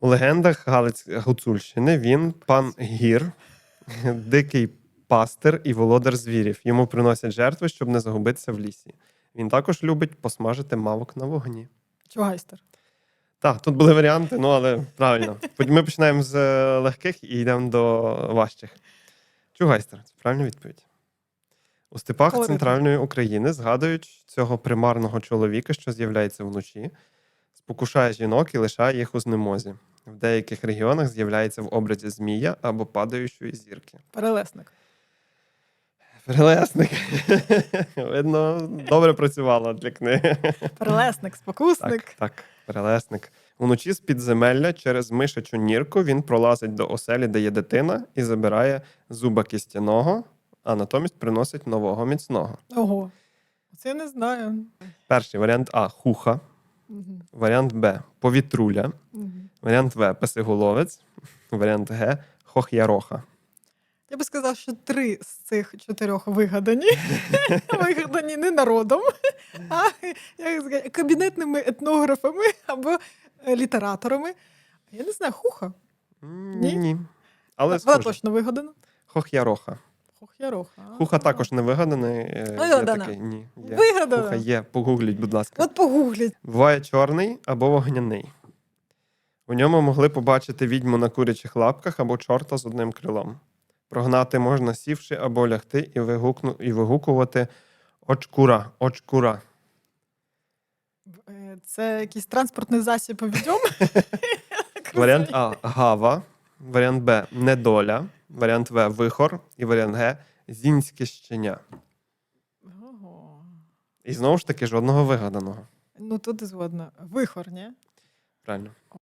У легендах Галиць Гуцульщини він пан гір, дикий пастир і володар звірів. Йому приносять жертви, щоб не загубитися в лісі. Він також любить посмажити мавок на вогні. Чугайстер. Так, тут були варіанти, ну але правильно. Ми починаємо з е, легких і йдемо до важчих. Чугайстер, це правильна відповідь. У степах центральної України згадують цього примарного чоловіка, що з'являється вночі, спокушає жінок і лишає їх у знемозі. В деяких регіонах з'являється в образі змія або падаючої зірки. Перелесник. Перелесник. Видно, добре працювала для книги. Перелесник, спокусник. Так, так, перелесник. Уночі з підземелля через мишачу нірку він пролазить до оселі, де є дитина, і забирає зуба кістяного, а натомість приносить нового міцного. Ого. Це я не знаю. Перший варіант А хуха, Мгм. варіант Б повітруля, Мгм. варіант В песиголовець, варіант Г хох'яроха. Я би сказав, що три з цих чотирьох вигадані. вигадані не народом, а як сказати, кабінетними етнографами або е, літераторами. Я не знаю, хуха. Ні? Ні. Але Вона схоже. точно вигадана. Хох'яроха. Хух'яроха. Хуха також не вигаданий. е, Є Вигадана. такий. Ні, є. Вигадана. Хуха є. Погугліть, будь ласка. От погугліть. Буває чорний або вогняний. У ньому могли побачити відьму на курячих лапках або чорта з одним крилом. Прогнати можна сівши або лягти і, вигукну, і вигукувати очкура, очкура. Е, Це якийсь транспортний засіб відьом. Варіант А гава, варіант Б недоля, варіант В вихор і варіант Г зінське щеня. Ого. І знову ж таки жодного вигаданого. Ну тут згодна. Вихор, ні? Правильно.